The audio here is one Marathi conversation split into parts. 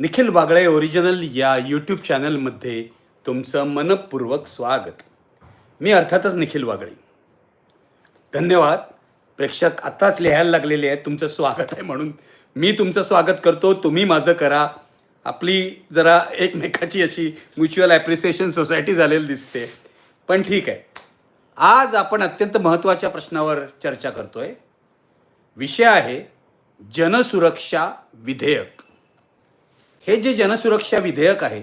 निखिल वागळे ओरिजिनल या यूट्यूब चॅनलमध्ये तुमचं मनपूर्वक स्वागत. मी अर्थातच निखिल वागळे. धन्यवाद. प्रेक्षक आत्ताच लिहायला लागलेले आहेत तुमचं स्वागत आहे म्हणून. मी तुमचं स्वागत करतो तुम्ही माझं करा. आपली जरा एकमेकाची अशी म्युच्युअल ॲप्रिसिएशन सोसायटी झालेली दिसते. पण ठीक आहे. आज आपण अत्यंत महत्त्वाच्या प्रश्नावर चर्चा करतोय. विषय आहे जनसुरक्षा विधेयक. हे जे जनसुरक्षा विधेयक आहे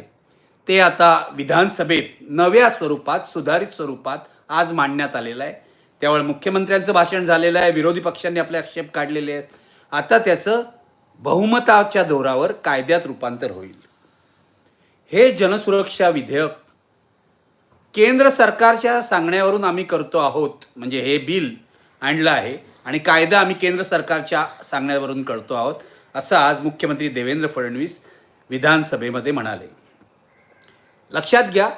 ते आता विधानसभेत नव्या स्वरूपात सुधारित स्वरूपात आज मांडण्यात आलेलं आहे. त्यावेळी मुख्यमंत्र्यांचं भाषण झालेलं आहे विरोधी पक्षांनी आपले आक्षेप काढलेले आहेत. आता त्याचं बहुमताच्या जोरावर कायद्यात रूपांतर होईल. हे जनसुरक्षा विधेयक केंद्र सरकारच्या सांगण्यावरून आम्ही करतो आहोत म्हणजे हे बिल आणलं आहे आणि कायदा आम्ही केंद्र सरकारच्या सांगण्यावरून करतो आहोत असं आज मुख्यमंत्री देवेंद्र फडणवीस विधानसभेमध्ये म्हणाले. लक्षात घ्या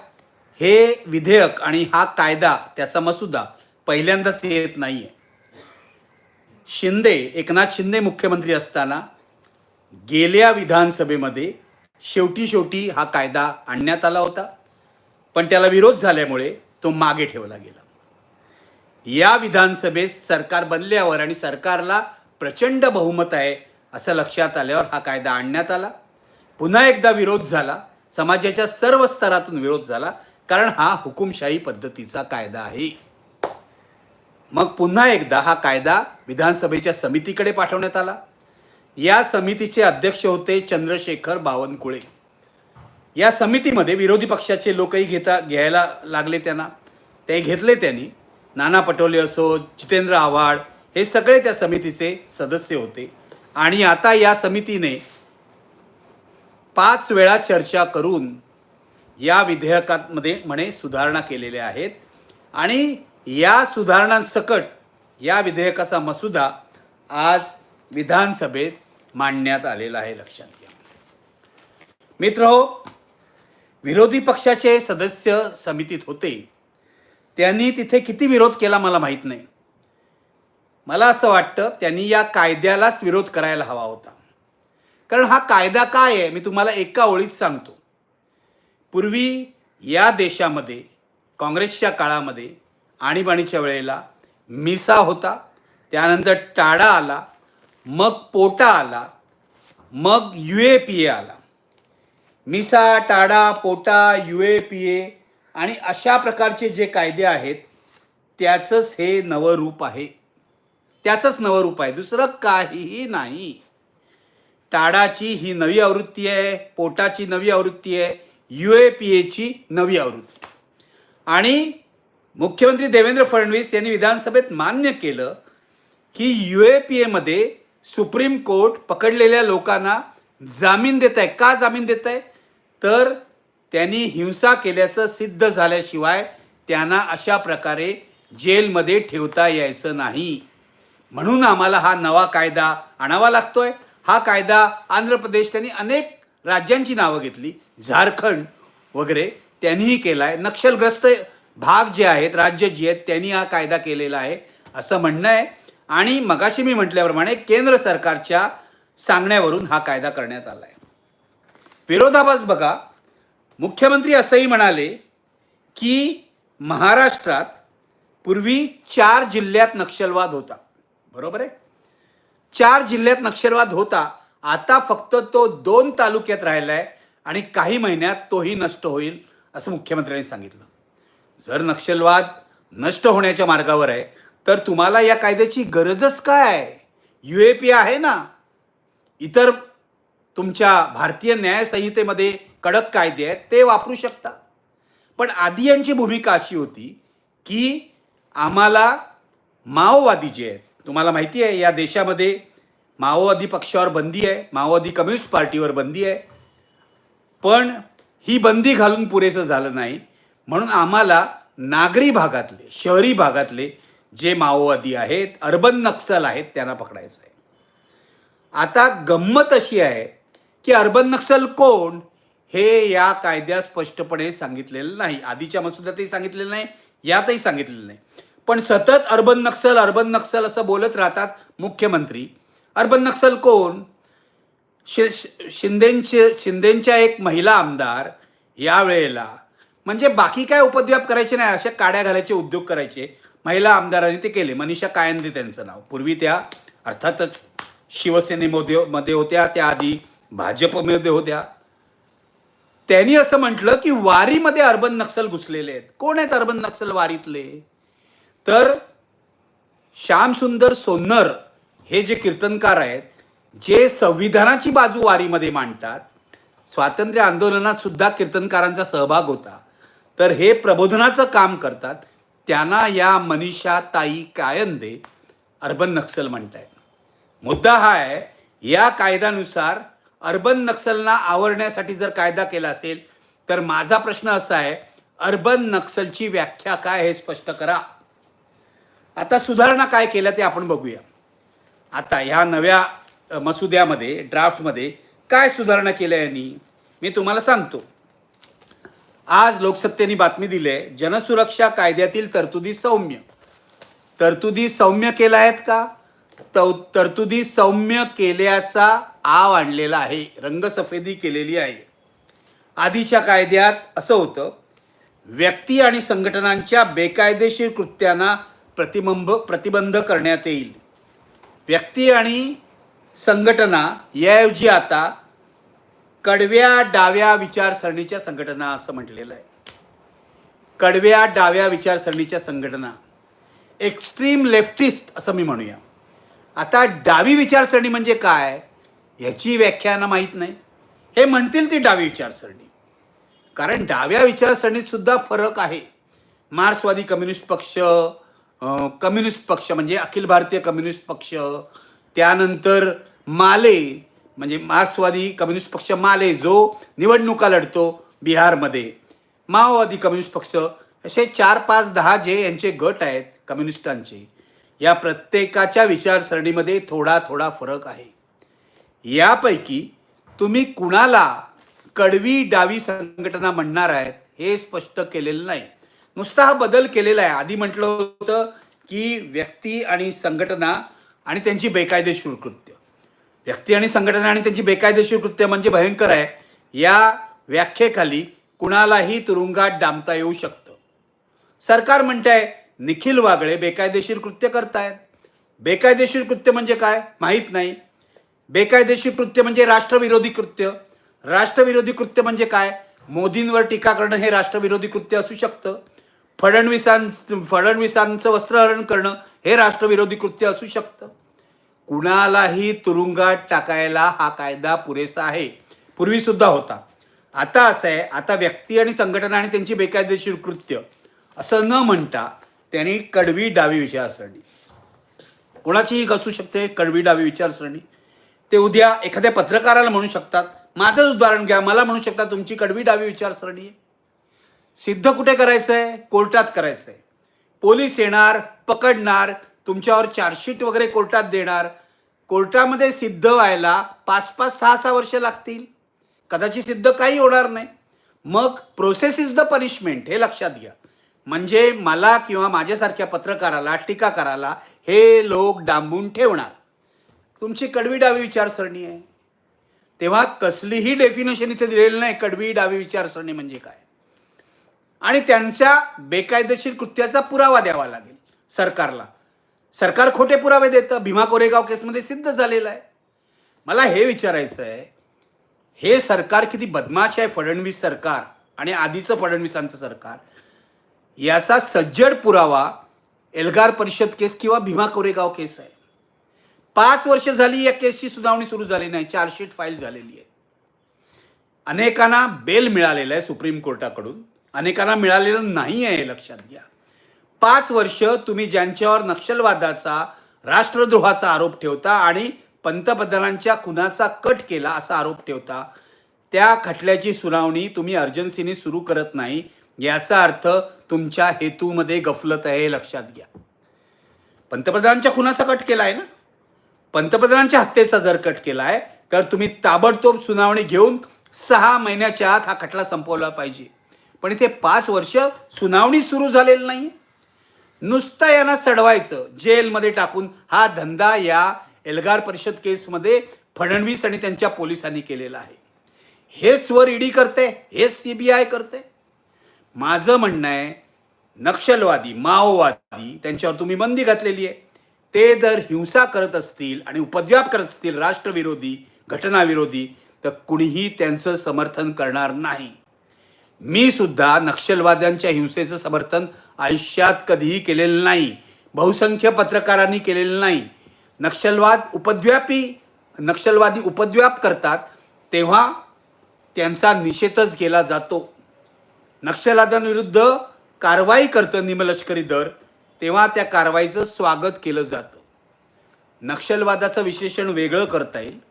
हे विधेयक आणि हा कायदा त्याचा मसुदा पहिल्यांदाच येत नाही आहे शिंदे एकनाथ शिंदे मुख्यमंत्री असताना गेल्या विधानसभेमध्ये शेवटी शेवटी हा कायदा आणण्यात आला होता. पण त्याला विरोध झाल्यामुळे तो मागे ठेवला गेला. या विधानसभेत सरकार बनल्यावर आणि सरकारला प्रचंड बहुमत आहे असं लक्षात आल्यावर हा कायदा आणण्यात आला. पुन्हा एकदा विरोध झाला समाजाच्या सर्व स्तरातून विरोध झाला कारण हा हुकुमशाही पद्धतीचा कायदा आहे. मग पुन्हा एकदा हा कायदा विधानसभेच्या समितीकडे पाठवण्यात आला. या समितीचे अध्यक्ष होते चंद्रशेखर बावनकुळे. या समितीमध्ये विरोधी पक्षाचे लोकही घेता घ्यायला लागले त्यांना. ते घेतले त्यांनी. नाना पटोले असो जितेंद्र आव्हाड हे सगळे त्या समितीचे सदस्य होते. आणि आता या समितीने पाच वेळा चर्चा करून या विधेयकामध्ये म्हणे सुधारणा केलेल्या आहेत. आणि या सुधारणांसकट या विधेयकाचा मसुदा आज विधानसभेत मांडण्यात आलेला आहे लक्षात घ्या. मित्र हो, विरोधी पक्षाचे सदस्य समितीत होते. त्यांनी तिथे किती विरोध केला मला माहीत नाही. मला असं वाटतं त्यांनी या कायद्यालाच विरोध करायला हवा होता. कारण हा कायदा काय आहे मी तुम्हाला एका ओळीत सांगतो. पूर्वी या देशामध्ये काँग्रेसच्या काळामध्ये आणीबाणीच्या वेळेला मिसा होता त्यानंतर टाडा आला मग पोटा आला मग यू ए पी ए आला. मिसा टाडा पोटा यू ए पी ए आणि अशा प्रकारचे जे कायदे आहेत त्याचंच हे नवं रूप आहे. त्याचंच नवं रूप आहे. दुसरं काहीही नाही. टाडाची ही नवी आवृत्ती आहे पोटाची नवी आवृत्ती आहे यू ए पी एची नवी आवृत्ती. आणि मुख्यमंत्री देवेंद्र फडणवीस यांनी विधानसभेत मान्य केलं की यू ए पी एमध्ये सुप्रीम कोर्ट पकडलेल्या लोकांना जामीन देत आहे का जामीन देत आहे तर त्यांनी हिंसा केल्याचं सिद्ध झाल्याशिवाय त्यांना अशा प्रकारे जेलमध्ये ठेवता यायचं नाही. म्हणून आम्हाला हा नवा कायदा आणावा लागतोय. हा कायदा आंध्र प्रदेश त्यांनी अनेक राज्यांची नावं घेतली. झारखंड वगैरे त्यांनीही केला आहे नक्षलग्रस्त भाग जे आहेत राज्य जी आहेत त्यांनी हा कायदा केलेला आहे असं म्हणणं आहे. आणि मगाशी मी म्हटल्याप्रमाणे केंद्र सरकारच्या सांगण्यावरून हा कायदा करण्यात आला आहे विरोधाभास बघा. मुख्यमंत्री असंही म्हणाले की महाराष्ट्रात पूर्वी चार जिल्ह्यात नक्षलवाद होता. बरोबर आहे? चार जिल्ह्यात नक्षलवाद होता. आता फक्त तो दोन तालुक्यात राहिला आहे आणि काही महिन्यात तोही नष्ट होईल असं मुख्यमंत्र्यांनी सांगितलं. जर नक्षलवाद नष्ट होण्याच्या मार्गावर आहे तर तुम्हाला या कायद्याची गरजच काय? आहे यू ए पी आहे ना? इतर तुमच्या भारतीय न्यायसंहितेमध्ये कडक कायदे आहेत ते वापरू शकता. पण आधी यांची भूमिका अशी होती की आम्हाला माओवादी जे आहेत तुम्हाला माहिती आहे या देशामध्ये माओवादी पक्षावर बंदी आहे माओवादी कम्युनिस्ट पार्टीवर बंदी आहे. पण ही बंदी घालून पुरेसं झालं नाही. म्हणून आम्हाला नागरी भागातले शहरी भागातले जे माओवादी आहेत अर्बन नक्सल आहेत त्यांना पकडायचं आहे. आता गंमत अशी आहे की अर्बन नक्सल कोण हे या कायद्यात स्पष्टपणे सांगितलेलं नाही. आधीच्या मसुद्यातही सांगितलेलं नाही यातही सांगितलेलं नाही. पण सतत अर्बन नक्सल अर्बन नक्सल असं बोलत राहतात मुख्यमंत्री. अर्बन नक्सल कोण? शि शि- शिंदेंचे शिंदेंच्या एक महिला आमदार यावेळेला. म्हणजे बाकी काय उपद्व्याप करायचे नाही अशा काड्या घालायचे उद्योग करायचे. महिला आमदारांनी ते केले. मनीषा कायंदे त्यांचं नाव. पूर्वी त्या अर्थातच शिवसेनेमध्ये मध्ये होत्या. त्याआधी भाजपमध्ये होत्या. त्यांनी असं म्हटलं की वारीमध्ये अर्बन नक्षल घुसलेले आहेत. कोण आहेत अर्बन नक्षल वारीतले? तर श्यामसुंदर सोन्नर. हे जे कीर्तनकार आहेत जे संविधानाची बाजू वारीमध्ये मांडतात स्वातंत्र्य आंदोलनात सुद्धा कीर्तनकारांचा सहभाग होता तर हे प्रबोधनाचं काम करतात त्यांना या मनीषा ताई कायंदे अर्बन नक्सल म्हणतायत. मुद्दा हा आहे या कायद्यानुसार अर्बन नक्सलना आवरण्यासाठी जर कायदा केला असेल तर माझा प्रश्न असा आहे अर्बन नक्सलची व्याख्या काय हे स्पष्ट करा. आता सुधारणा काय केल्या ते आपण बघूया. आता ह्या नव्या मसुद्यामध्ये ड्राफ्टमध्ये काय सुधारणा केल्या यांनी? मी तुम्हाला सांगतो. आज लोकसत्तेने बातमी दिली आहे जनसुरक्षा कायद्यातील तरतुदी सौम्य. तरतुदी सौम्य केल्या आहेत का? तौ तरतुदी सौम्य केल्याचा आव आणलेला आहे रंगसफेदी केलेली आहे. आधीच्या कायद्यात असं होतं व्यक्ती आणि संघटनांच्या बेकायदेशीर कृत्यांना प्रतिबंब प्रतिबंध करण्यात येईल. व्यक्ती आणि संघटना याऐवजी आता कडव्या डाव्या विचारसरणीच्या संघटना असं म्हटलेलं आहे. कडव्या डाव्या विचारसरणीच्या संघटना. एक्स्ट्रीम लेफ्टिस्ट असं मी म्हणूया. आता डावी विचारसरणी म्हणजे काय? याची व्याख्यानं माहीत नाही. हे म्हणतील ती डावी विचारसरणी. कारण डाव्या विचारसरणीत सुद्धा फरक आहे. मार्क्सवादी कम्युनिस्ट पक्ष कम्युनिस्ट पक्ष म्हणजे अखिल भारतीय कम्युनिस्ट पक्ष त्यानंतर माले म्हणजे मार्क्सवादी कम्युनिस्ट पक्ष माले जो निवडणुका लढतो बिहारमध्ये. माओवादी कम्युनिस्ट पक्ष असे चार पाच दहा जे यांचे गट आहेत कम्युनिस्टांचे या प्रत्येकाच्या विचारसरणीमध्ये थोडा थोडा फरक आहे. यापैकी तुम्ही कुणाला कडवी डावी संघटना म्हणणार आहेत हे स्पष्ट केलेलं नाही. नुसता हा बदल केलेला आहे. आधी म्हटलं होतं की व्यक्ती आणि संघटना आणि त्यांची बेकायदेशीर कृत्य. व्यक्ती आणि संघटना आणि त्यांची बेकायदेशीर कृत्य म्हणजे भयंकर आहे. या व्याख्येखाली कुणालाही तुरुंगात डांबता येऊ शकतं. सरकार म्हणतंय निखिल वागळे बेकायदेशीर कृत्य करतायत. बेकायदेशीर कृत्य म्हणजे काय? माहीत नाही. बेकायदेशीर कृत्य म्हणजे राष्ट्रविरोधी कृत्य. राष्ट्रविरोधी कृत्य म्हणजे काय? मोदींवर टीका करणं हे राष्ट्रविरोधी कृत्य असू शकतं. फडणवीसांचं फडणवीसांचं वस्त्रहरण करणं हे राष्ट्रविरोधी कृत्य असू शकतं. कुणालाही तुरुंगात टाकायला हा कायदा पुरेसा आहे. पूर्वीसुद्धा होता. आता असं आहे. आता व्यक्ती आणि संघटना आणि त्यांची बेकायदेशीर कृत्य असं न म्हणता त्यांनी कडवी डावी विचारसरणी. कोणाचीही असू शकते. कडवी डावी विचारसरणी. ते उद्या एखाद्या पत्रकाराला म्हणू शकतात. माझंच उदाहरण घ्या. मला म्हणू शकता तुमची कडवी डावी विचारसरणी आहे. सिद्ध कुठे करायचं आहे कोर्टात करायचं आहे पोलीस येणार पकडणार तुमच्यावर चार्जशीट वगैरे कोर्टात देणार. कोर्टामध्ये सिद्ध व्हायला पाच पाच सहा सहा वर्ष लागतील. कदाचित सिद्ध काही होणार नाही. मग प्रोसेस इज द पनिशमेंट हे लक्षात घ्या. म्हणजे मला किंवा माझ्यासारख्या पत्रकाराला टीकाकाराला हे लोक डांबून ठेवणार. तुमची कडवी डावी विचारसरणी आहे. तेव्हा कसलीही डेफिनेशन इथे दिलेलं नाही कडवी डावी विचारसरणी म्हणजे काय? आणि त्यांच्या बेकायदेशीर कृत्याचा पुरावा द्यावा लागेल सरकारला. सरकार खोटे पुरावे देतं. भीमा कोरेगाव केसमध्ये सिद्ध झालेलं आहे. मला हे विचारायचं आहे हे सरकार किती बदमाश आहे फडणवीस सरकार आणि आधीचं फडणवीसांचं सरकार? याचा सज्जड पुरावा एल्गार परिषद केस किंवा भीमा कोरेगाव केस आहे. पाच वर्ष झाली या केसची सुनावणी सुरू झाली नाही. चार्जशीट फाईल झालेली आहे. अनेकांना बेल मिळालेला आहे सुप्रीम कोर्टाकडून. अनेकांना मिळालेलं नाही आहे हे लक्षात घ्या. पाच वर्ष तुम्ही ज्यांच्यावर नक्षलवादाचा राष्ट्रद्रोहाचा आरोप ठेवता आणि पंतप्रधानांच्या खुनाचा कट केला असा आरोप ठेवता त्या खटल्याची सुनावणी तुम्ही अर्जन्सीने सुरू करत नाही याचा अर्थ तुमच्या हेतूमध्ये गफलत आहे हे लक्षात घ्या. पंतप्रधानांच्या खुनाचा कट केला आहे ना? पंतप्रधानांच्या हत्येचा जर कट केला आहे तर तुम्ही ताबडतोब सुनावणी घेऊन सहा महिन्याच्या आत हा खटला संपवला पाहिजे. पण इथे पाच वर्ष सुनावणी सुरू झालेली नाही. नुसतं यांना सडवायचं जेलमध्ये टाकून. हा धंदा या एल्गार परिषद केसमध्ये फडणवीस आणि त्यांच्या पोलिसांनी केलेला आहे. हेच वर ईडी करते हेच सी बी आय करते. माझं म्हणणं आहे नक्षलवादी माओवादी त्यांच्यावर तुम्ही बंदी घातलेली आहे. ते जर हिंसा करत असतील आणि उपद्व्याप करत असतील राष्ट्रविरोधी घटनाविरोधी तर कुणीही त्यांचं समर्थन करणार नाही. मी सुद्धा नक्षलवाद्यांच्या हिंसेचं समर्थन आयुष्यात कधीही केलेलं नाही. बहुसंख्य पत्रकारांनी केलेलं नाही. नक्षलवाद उपद्व्यापी नक्षलवादी उपद्व्याप करतात तेव्हा त्यांचा निषेधच केला जातो. नक्षलवाद्यांविरुद्ध कारवाई करतं निमलष्करी दल तेव्हा त्या कारवाईचं स्वागत केलं जातं. नक्षलवादाचं विश्लेषण वेगळं करता येईल.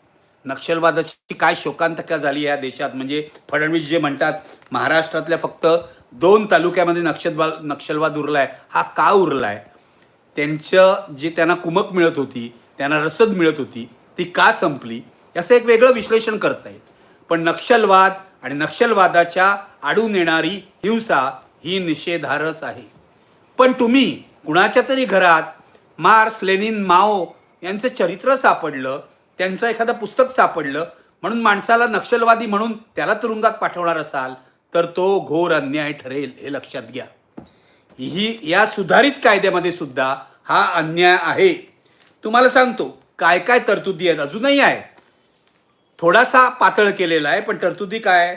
नक्षलवादाची काय शोकांतका झाली या देशात? म्हणजे फडणवीस जे म्हणतात महाराष्ट्रातल्या फक्त दोन तालुक्यामध्ये नक्षलवाद नक्षलवाद उरलाय हा का उरला आहे त्यांचं जे त्यांना कुमक मिळत होती त्यांना रसद मिळत होती ती का संपली? याचं एक वेगळं विश्लेषण करता येईल. पण नक्षलवाद आणि नक्षलवादाच्या आडून येणारी हिंसा ही निषेधारच आहे. पण तुम्ही कुणाच्या तरी घरात मार्स लेनिन माओ यांचं चरित्र सापडलं त्यांचं एखादं पुस्तक सापडलं म्हणून माणसाला नक्षलवादी म्हणून त्याला तुरुंगात पाठवणार असाल तर तो घोर अन्याय ठरेल हे लक्षात घ्या. ही या सुधारित कायद्यामध्ये सुद्धा हा अन्याय आहे. तुम्हाला सांगतो काय काय तरतुदी आहेत अजूनही आहे थोडासा पातळ केलेला आहे पण तरतुदी काय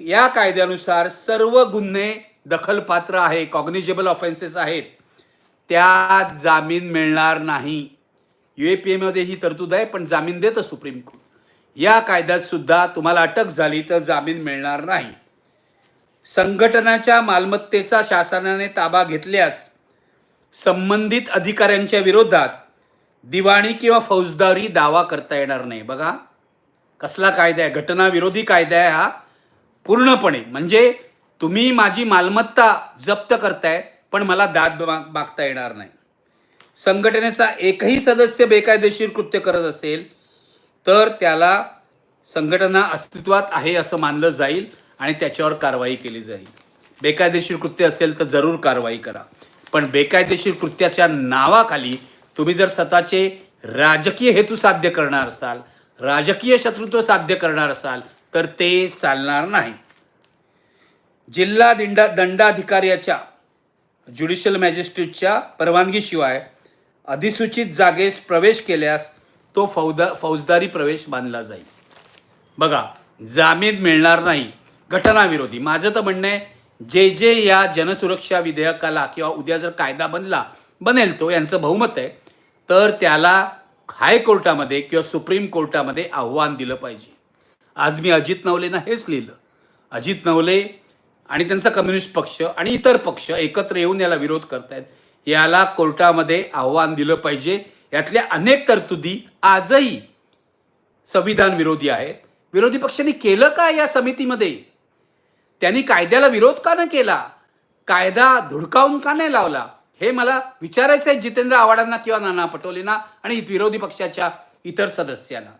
या कायद्यानुसार सर्व गुन्हे दखलपात्र आहे कॉग्निजेबल ऑफेन्सेस आहेत. त्यात जामीन मिळणार नाही. यू ए पी एमध्ये ही तरतूद आहे पण जामीन देतं सुप्रीम कोर्ट. या कायद्यात सुद्धा तुम्हाला अटक झाली तर जामीन मिळणार नाही. संघटनाच्या मालमत्तेचा शासनाने ताबा घेतल्यास संबंधित अधिकाऱ्यांच्या विरोधात दिवाणी किंवा फौजदारी दावा करता येणार नाही. बघा कसला कायदा आहे? घटनाविरोधी कायदा आहे हा पूर्णपणे. म्हणजे तुम्ही माझी मालमत्ता जप्त करताय पण मला दाद मागता येणार नाही. संघटनेचा एकही सदस्य बेकायदेशीर कृत्य करत असेल तर त्याला संघटना अस्तित्वात आहे असं मानलं जाईल आणि त्याच्यावर कारवाई केली जाईल. बेकायदेशीर कृत्य असेल तर जरूर कारवाई करा. पण बेकायदेशीर कृत्याच्या नावाखाली तुम्ही जर स्वतःचे राजकीय हेतू साध्य करणार असाल राजकीय शत्रुत्व साध्य करणार असाल तर ते चालणार नाही. जिल्हा दिंडा दंडाधिकाऱ्याच्या ज्युडिशियल मॅजिस्ट्रेटच्या परवानगीशिवाय अधिसूचित जागेस प्रवेश केल्यास तो फौदा फौजदारी प्रवेश मानला जाईल. बघा जामीन मिळणार नाही घटनाविरोधी माझं तर म्हणणं आहे जे जे या जनसुरक्षा विधेयकाला किंवा उद्या जर कायदा बनला बनेल तो यांचं बहुमत आहे तर त्याला हायकोर्टामध्ये किंवा सुप्रीम कोर्टामध्ये आव्हान दिलं पाहिजे. आज मी अजित नवलेनं हेच लिहिलं. अजित नवले आणि त्यांचा कम्युनिस्ट पक्ष आणि इतर पक्ष एकत्र येऊन याला विरोध करतायत. याला कोर्टामध्ये आव्हान दिलं पाहिजे. यातल्या अनेक तरतुदी आजही संविधान विरोधी आहेत. विरोधी पक्षांनी केलं का या समितीमध्ये? त्यांनी कायद्याला विरोध का न केला? कायदा धुडकावून का नाही लावला? हे मला विचारायचं आहे जितेंद्र आव्हाडांना किंवा नाना पटोलेंना आणि विरोधी पक्षाच्या इतर सदस्यांना.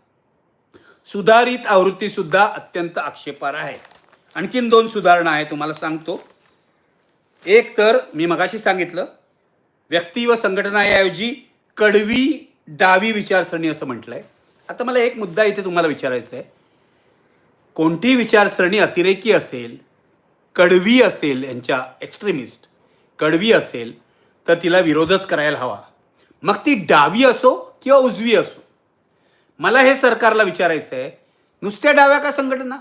सुधारित आवृत्ती सुद्धा अत्यंत आक्षेपार्ह आहे. आणखीन दोन सुधारणा आहे तुम्हाला सांगतो. एक तर मी मगाशी सांगितलं व्यक्ती व संघटना याऐवजी कडवी डावी विचारसरणी असं म्हटलं आहे आता मला एक मुद्दा इथे तुम्हाला विचारायचा आहे. कोणती विचारसरणी अतिरेकी असेल कडवी असेल यांच्या एक्स्ट्रीमिस्ट कडवी असेल तर तिला विरोधच करायला हवा. मग ती डावी असो किंवा उजवी असो. मला हे सरकारला विचारायचं आहे नुसत्या डाव्या का संघटना?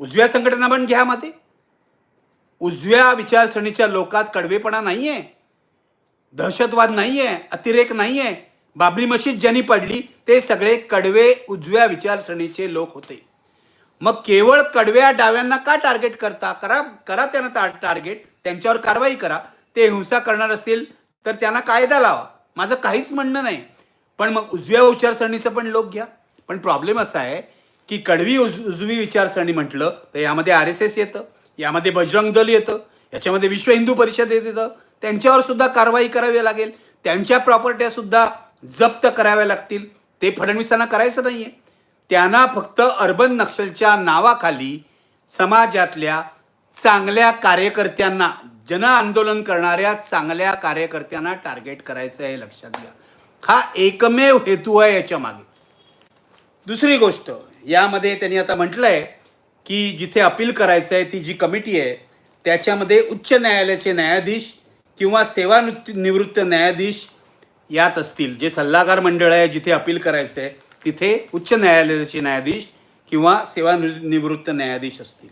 उजव्या संघटना पण घ्या मध्ये. उजव्या विचारसरणीच्या लोकात कडवेपणा नाही आहे दहशतवाद नाही आहे अतिरेक नाही आहे बाबरी मशीद ज्यांनी पडली ते सगळे कडवे उजव्या विचारसरणीचे लोक होते. मग केवळ कडव्या डाव्यांना का टार्गेट करता? करा करा त्यांना टा टार्गेट त्यांच्यावर कारवाई करा. ते हिंसा करणार असतील तर त्यांना कायदा लावा. माझं काहीच म्हणणं नाही. पण मग उजव्या विचारसरणीचं पण लोक घ्या. पण प्रॉब्लेम असा आहे की कडवी उज उजवी विचारसरणी म्हटलं तर यामध्ये आर एस एस येतं यामध्ये बजरंग दल येतं याच्यामध्ये विश्व हिंदू परिषद येतं त्यांच्यावर सुद्धा कारवाई करावी लागेल. त्यांच्या प्रॉपर्ट्या सुद्धा जप्त कराव्या लागतील. ते फडणवीसांना करायचं नाही आहे त्यांना फक्त अर्बन नक्षलच्या नावाखाली समाजातल्या चांगल्या कार्यकर्त्यांना जन आंदोलन करणाऱ्या चांगल्या कार्यकर्त्यांना टार्गेट करायचं आहे लक्षात घ्या. हा एकमेव हेतू आहे याच्या मागे. दुसरी गोष्ट यामध्ये त्यांनी आता म्हटलं आहे की जिथे अपील करायचं आहे ती जी कमिटी आहे त्याच्यामध्ये उच्च न्यायालयाचे न्यायाधीश किंवा सेवानिवृत्त न्यायाधीश यात असतील जे सल्लागार मंडळ आहे जिथे अपील करायचं आहे तिथे उच्च न्यायालयाचे न्यायाधीश किंवा सेवानिवृत्त न्यायाधीश असतील.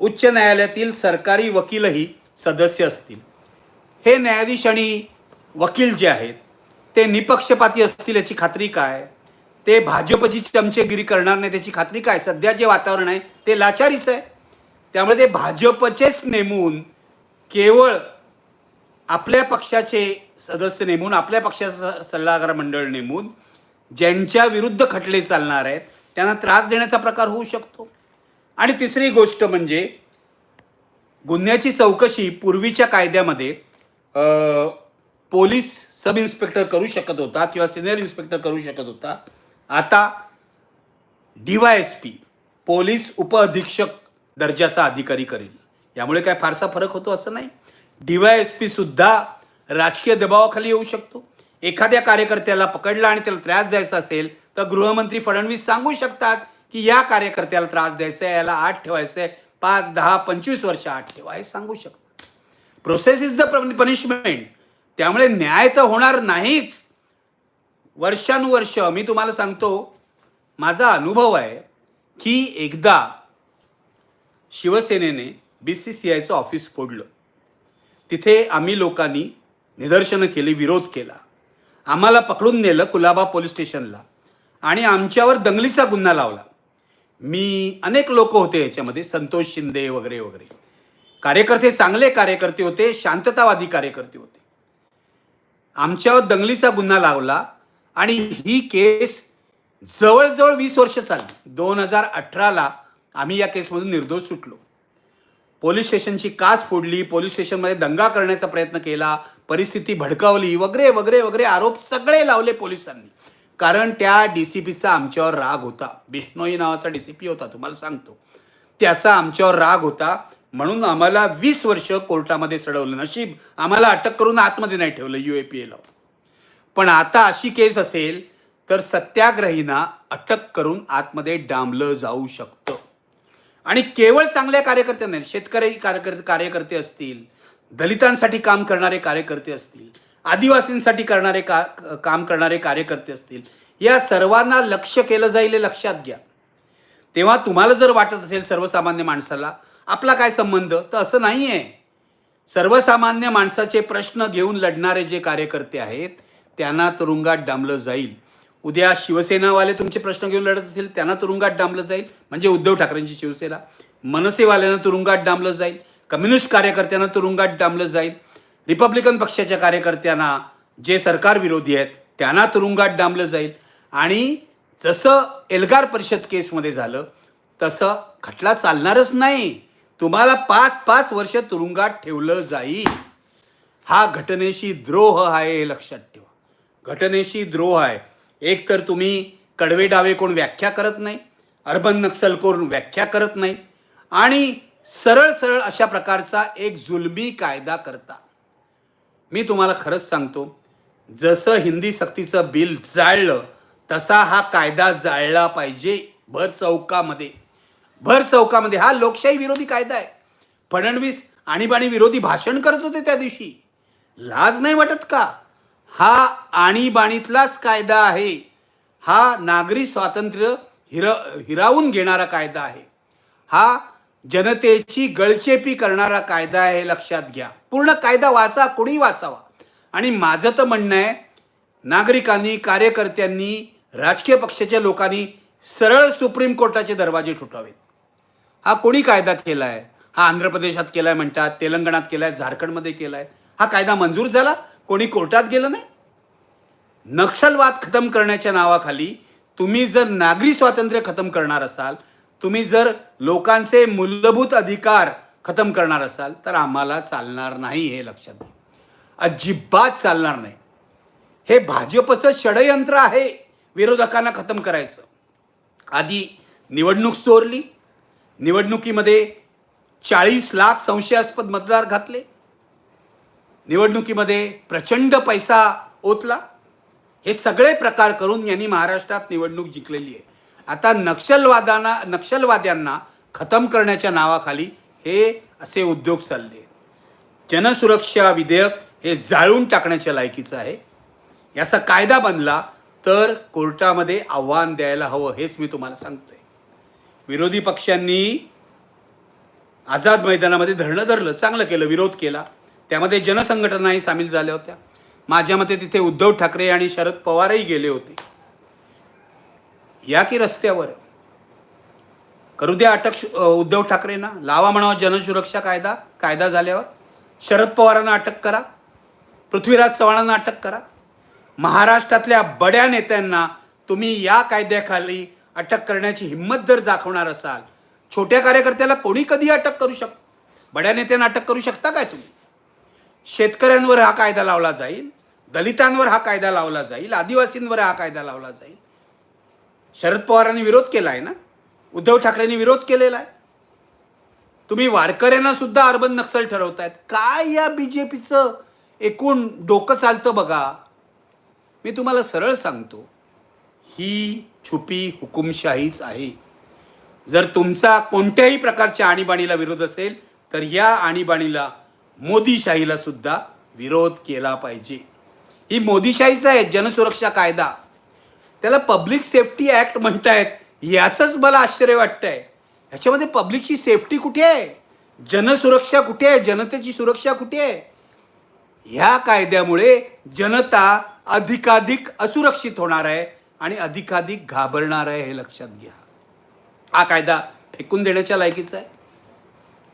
उच्च न्यायालयातील सरकारी वकीलही सदस्य असतील. हे न्यायाधीश आणि वकील जे आहेत ते निपक्षपाती असतील याची खात्री काय? ते भाजपची चमचेगिरी करणार नाही त्याची खात्री काय? सध्या जे वातावरण आहे ते लाचारीच आहे. त्यामुळे ते भाजपचेच नेमून केवळ आपल्या पक्षाचे सदस्य नेमून आपल्या पक्षाचं स- सल्लागार मंडळ नेमून ज्यांच्या विरुद्ध खटले चालणार आहेत त्यांना त्रास देण्याचा प्रकार होऊ शकतो. आणि तिसरी गोष्ट म्हणजे गुन्ह्याची चौकशी पूर्वीच्या कायद्यामध्ये पोलीस सब इन्स्पेक्टर करू शकत होता किंवा सिनियर इन्स्पेक्टर करू शकत होता. आता D Y S P police उपअधीक्षक दर्जाचा अधिकारी करेल. यामुळे काय फारसा फरक होतो असं नाही. डी वाय एस पी सुद्धा राजकीय दबावाखाली येऊ शकतो. एखाद्या कार्यकर्त्याला पकडला आणि त्याला त्रास द्यायचा असेल तर गृहमंत्री फडणवीस सांगू शकतात की या कार्यकर्त्याला त्रास द्यायचा आहे याला आठ ठेवायचं आहे पाच दहा पंचवीस वर्ष आठ ठेवा हे सांगू शकतात. प्रोसेस इज द पनिशमेंट त्यामुळे न्याय तर होणार नाहीच. वर्षानुवर्ष मी तुम्हाला सांगतो माझा अनुभव आहे की एकदा शिवसेनेने बी सी सी आयचं ऑफिस फोडलं. तिथे आम्ही लोकांनी निदर्शनं केली विरोध केला. आम्हाला पकडून नेलं कुलाबा पोलीस स्टेशनला आणि आमच्यावर दंगलीचा गुन्हा लावला. मी अनेक लोक होते याच्यामध्ये संतोष शिंदे वगैरे वगैरे. कार्यकर्ते चांगले कार्यकर्ते होते शांततावादी कार्यकर्ते होते. आमच्यावर दंगलीचा गुन्हा लावला आणि ही केस जवळजवळ वीस वर्ष चालली. दोन हजार अठराला आम्ही या केसमधून निर्दोष सुटलो. पोलीस स्टेशनची काच फोडली पोलीस स्टेशनमध्ये दंगा करण्याचा प्रयत्न केला परिस्थिती भडकावली वगैरे वगैरे वगैरे आरोप सगळे लावले पोलिसांनी. कारण त्या डी सी पीचा आमच्यावर राग होता. बिष्णोई नावाचा डी सी पी होता तुम्हाला सांगतो. त्याचा आमच्यावर राग होता. म्हणून आम्हाला वीस वर्ष कोर्टामध्ये सडवलं. नशीब आम्हाला अटक करून आतमध्ये नाही ठेवलं यू ए पी एला पण आता अशी केस असेल तर सत्याग्रहींना अटक करून आतमध्ये डांबलं जाऊ शकतं. आणि केवळ चांगल्या कार्यकर्त्यांना शेतकरी कार्यकर्ते कार्यकर्ते असतील दलितांसाठी काम करणारे कार्यकर्ते असतील आदिवासींसाठी करणारे का काम करणारे कार्यकर्ते असतील या सर्वांना लक्ष केलं जाईल हे लक्षात घ्या. तेव्हा तुम्हाला जर वाटत असेल सर्वसामान्य माणसाला आपला काय संबंध? तर असं नाही आहे सर्वसामान्य माणसाचे प्रश्न घेऊन लढणारे जे कार्यकर्ते आहेत त्यांना तुरुंगात डांबलं जाईल. उद्या शिवसेनावाले तुमचे प्रश्न घेऊन लढत असेल त्यांना तुरुंगात डांबलं जाईल. म्हणजे उद्धव ठाकरेंची शिवसेना. मनसेवाल्यांना तुरुंगात डांबलं जाईल. कम्युनिस्ट कार्यकर्त्यांना तुरुंगात डांबलं जाईल. रिपब्लिकन पक्षाच्या कार्यकर्त्यांना जे सरकार विरोधी आहेत त्यांना तुरुंगात डांबलं जाईल. आणि जसं एल्गार परिषद केसमध्ये झालं तसं खटला चालणारच नाही. तुम्हाला पाच पाच वर्ष तुरुंगात ठेवलं जाईल. हा घटनेशी द्रोह आहे हे लक्षात ठेवा. घटनेशी द्रोह आहे. एक तर तुम्ही कडवे डावे कोण व्याख्या करत नाही अर्बन नक्सल कोण व्याख्या करत नाही आणि सरळ सरळ अशा प्रकारचा एक जुलमी कायदा करता. मी तुम्हाला खरंच सांगतो जसं हिंदी सक्तीचं बिल जाळलं तसा हा कायदा जाळला पाहिजे भर चौकामध्ये. भर चौकामध्ये हा लोकशाही विरोधी कायदा आहे. फडणवीस आणीबाणी विरोधी भाषण करत होते त्या दिवशी. लाज नाही वाटत का? हा आणीबाणीतलाच कायदा आहे. हा नागरी स्वातंत्र्य हिर हिरावून घेणारा कायदा आहे. हा जनतेची गळचेपी करणारा कायदा आहे लक्षात घ्या. पूर्ण कायदा वाचा कुणी वाचावा. आणि माझं तर म्हणणं आहे नागरिकांनी कार्यकर्त्यांनी राजकीय पक्षाच्या लोकांनी सरळ सुप्रीम कोर्टाचे दरवाजे ठुटावेत. हा कोणी कायदा केला आहे हा आंध्र प्रदेशात केला आहे म्हणतात तेलंगणात केला आहे झारखंडमध्ये केला आहे हा कायदा मंजूर झाला? कोणी कोर्टात गेलं नाही? नक्षलवाद खतम करण्याच्या नावाखाली तुम्ही जर नागरी स्वातंत्र्य खतम करणार असाल तुम्ही जर लोकांचे मूलभूत अधिकार खतम करणार असाल तर आम्हाला चालणार नाही हे लक्षात घ्या. अजिबात चालणार नाही. हे भाजपचं षडयंत्र आहे विरोधकांना खतम करायचं. आधी निवडणूक चोरली. निवडणुकीमध्ये चाळीस लाख संशयास्पद मतदार घातले. निवडणुकीमध्ये प्रचंड पैसा ओतला. हे सगळे प्रकार करून यांनी महाराष्ट्रात निवडणूक जिंकलेली आहे. आता नक्षलवादांना नक्षलवाद्यांना खतम करण्याच्या नावाखाली हे असे उद्योग चालले जनसुरक्षा विधेयक हे जाळून टाकण्याच्या लायकीचं आहे. याचा कायदा बनला तर कोर्टामध्ये आव्हान द्यायला हवं हेच मी तुम्हाला सांगतोय. विरोधी पक्षांनी आझाद मैदानामध्ये धरणं धरलं चांगलं केलं विरोध केला. त्यामध्ये जनसंघटनाही सामील झाल्या होत्या. माझ्या मते तिथे उद्धव ठाकरे आणि शरद पवारही गेले होते. या की रस्त्यावर? करू द्या अटक शु- उद्धव ठाकरेंना. लावा म्हणावा जनसुरक्षा कायदा कायदा झाल्यावर. शरद पवारांना अटक करा. पृथ्वीराज चव्हाणांना अटक करा. महाराष्ट्रातल्या बड्या नेत्यांना तुम्ही या कायद्याखाली अटक करण्याची हिंमत जर दाखवणार असाल छोट्या कार्यकर्त्याला कोणी कधी अटक करू शक बड्या नेत्यांना अटक करू शकता काय तुम्ही? शेतकऱ्यांवर हा कायदा लावला जाईल दलितांवर हा कायदा लावला जाईल आदिवासींवर हा कायदा लावला जाईल. शरद पवारांनी विरोध केला आहे ना? उद्धव ठाकरेंनी विरोध केलेला आहे. तुम्ही वारकऱ्यांना सुद्धा अर्बन नक्सल ठरवतायत. काय या बी जे पीचं एकूण डोकं चालतं बघा. मी तुम्हाला सरळ सांगतो ही छुपी हुकुमशाहीच आहे. जर तुमचा कोणत्याही प्रकारच्या आणीबाणीला विरोध असेल तर या आणीबाणीला मोदीशाहीला सुद्धा विरोध केला पाहिजे. ही मोदीशाहीचा आहे जनसुरक्षा कायदा. त्याला पब्लिक सेफ्टी ॲक्ट म्हणतायत. याचंच मला आश्चर्य वाटतंय. ह्याच्यामध्ये पब्लिकची सेफ्टी कुठे आहे? जनसुरक्षा कुठे आहे? जनतेची सुरक्षा कुठे आहे? ह्या कायद्यामुळे जनता अधिकाधिक असुरक्षित होणार आहे आणि अधिकाधिक घाबरणार आहे हे लक्षात घ्या. हा कायदा फेकून देण्याच्या लायकीचा आहे.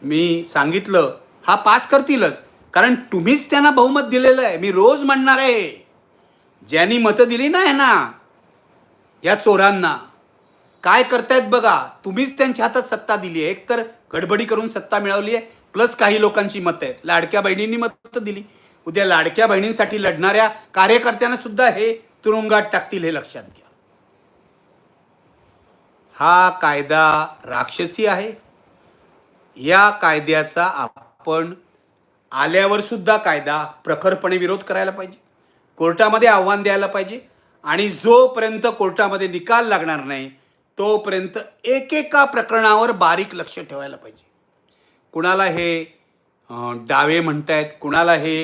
मी सांगितलं हा पास करतीलच. कारण तुम्हीच त्यांना बहुमत दिलेलं आहे. मी रोज म्हणणार आहे. ज्यांनी मतं दिली ना यांना या चोरांना काय करतायत बघा तुम्हीच त्यांच्या हातात सत्ता दिली आहे. एकतर गडबडी करून सत्ता मिळवली आहे प्लस काही लोकांची मतं आहेत. लाडक्या बहिणींनी मतं दिली. उद्या लाडक्या बहिणींसाठी लढणाऱ्या कार्यकर्त्यांना सुद्धा हे तुरुंगात टाकतील हे लक्षात घ्या. हा कायदा राक्षसी आहे. या कायद्याचा आपण आल्यावर सुद्धा कायदा प्रखरपणे विरोध करायला पाहिजे. कोर्टामध्ये आव्हान द्यायला पाहिजे आणि जोपर्यंत कोर्टामध्ये निकाल लागणार नाही तोपर्यंत एकेका प्रकरणावर बारीक लक्ष ठेवायला पाहिजे. कुणाला हे डावे म्हणतायत कुणाला हे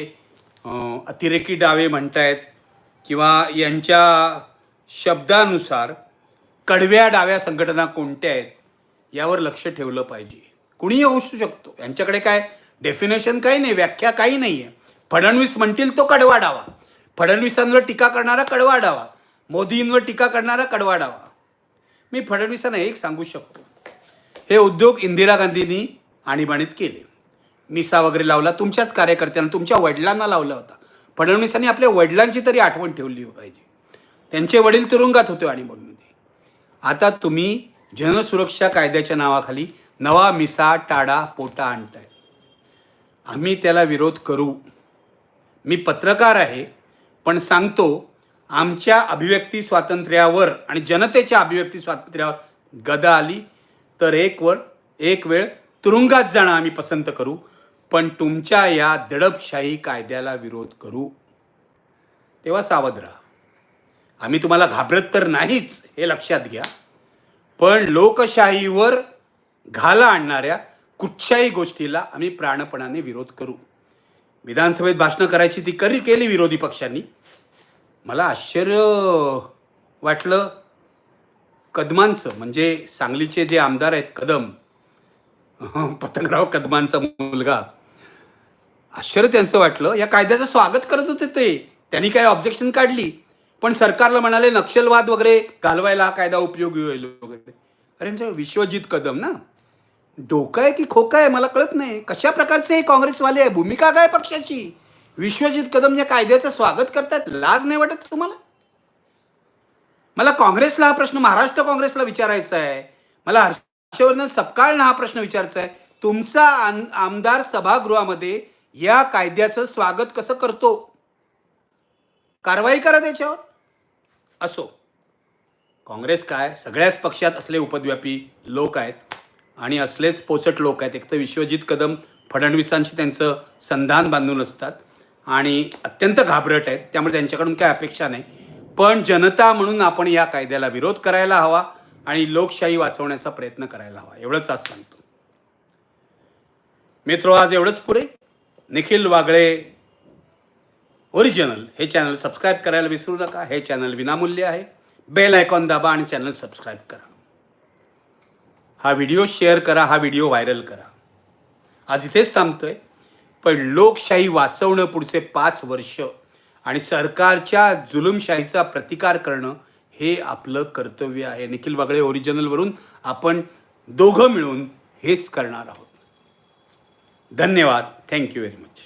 अतिरेकी डावे म्हणतायत किंवा यांच्या शब्दानुसार कडव्या डाव्या संघटना कोणत्या आहेत यावर लक्ष ठेवलं पाहिजे. कुणीही होऊ शकतो. यांच्याकडे काय डेफिनेशन काही नाही व्याख्या काही नाही आहे फडणवीस म्हणतील तो कडवा डावा फडणवीसांवर टीका करणारा कडवा डावा मोदींवर टीका करणारा कडवा डावा मी फडणवीसांना एक सांगू शकतो. हे उद्योग इंदिरा गांधींनी आणीबाणीत केले. मिसा वगैरे लावला तुमच्याच कार्यकर्त्यांना तुमच्या वडिलांना लावला होता. फडणवीसांनी आपल्या वडिलांची तरी आठवण ठेवली हो पाहिजे. त्यांचे वडील तुरुंगात होते आणीबाणीमध्ये. आता तुम्ही जनसुरक्षा कायद्याच्या नावाखाली नवा मिसा टाडा पोटा आणताय आम्ही त्याला विरोध करू. मी पत्रकार आहे पण सांगतो आमच्या अभिव्यक्ती स्वातंत्र्यावर आणि जनतेच्या अभिव्यक्ती स्वातंत्र्यावर गदा आली. तर एक वर एक वेळ तुरुंगात जाणं आम्ही पसंत करू पण तुमच्या या दडपशाही कायद्याला विरोध करू. तेव्हा सावध राहा. आम्ही तुम्हाला घाबरत तर नाहीच हे लक्षात घ्या. पण लोकशाहीवर घाला आणणाऱ्या कुठच्याही गोष्टीला आम्ही प्राणपणाने विरोध करू. विधानसभेत भाषणं करायची ती करी केली विरोधी पक्षांनी. मला आश्चर्य वाटलं. कदमांचं म्हणजे सांगलीचे जे आमदार आहेत कदम पतंगराव कदमांचा मुलगा. आश्चर्य त्यांचं वाटलं. या कायद्याचं स्वागत करत होते ते. त्यांनी काय ऑब्जेक्शन काढली. पण सरकारला म्हणाले नक्षलवाद वगैरे घालवायला कायदा उपयोगी होईल वगैरे. अरे विश्वजित कदम ना. डोकं आहे की खोकं आहे मला कळत नाही. कशा प्रकारचे हे काँग्रेसवाले आहे? भूमिका काय पक्षाची? विश्वजित कदम या कायद्याचं स्वागत करतात लाज नाही वाटत तुम्हाला? मला काँग्रेसला हा प्रश्न महाराष्ट्र काँग्रेसला विचारायचा आहे. मला हर्षवर्धन सपकाळनं हा प्रश्न विचारायचा आहे. तुमचा आम- आमदार सभागृहामध्ये या कायद्याचं स्वागत कसं करतो? कारवाई करा त्याच्यावर. असो. काँग्रेस काय? सगळ्याच पक्षात असले उपद्व्यापी लोक आहेत. आणि असलेच पोचट लोक आहेत. एक तर विश्वजित कदम फडणवीसांशी त्यांचं संधान बांधून असतात आणि अत्यंत घाबरट आहेत. त्यामुळे त्यांच्याकडून काय अपेक्षा नाही. पण जनता म्हणून आपण या कायद्याला विरोध करायला हवा आणि लोकशाही वाचवण्याचा प्रयत्न करायला हवा. एवढंच आज सांगतो. मित्रो आज एवढंच पुरे. निखिल वागळे ओरिजिनल हे चॅनल सबस्क्राईब करायला विसरू नका. हे चॅनल विनामूल्य आहे. बेल आयकॉन दाबा आणि चॅनल सबस्क्राईब करा. हा व्हिडिओ शेअर करा हा व्हिडिओ व्हायरल करा. आज इथेच थांबतोय. पण लोकशाही वाचवणं पुढचे पाच वर्ष आणि सरकारच्या जुलुमशाहीचा प्रतिकार करणं हे आपलं कर्तव्य आहे. निखिल वागळे ओरिजिनलवरून आपण दोघं मिळून हेच करणार आहोत. धन्यवाद. Thank you very much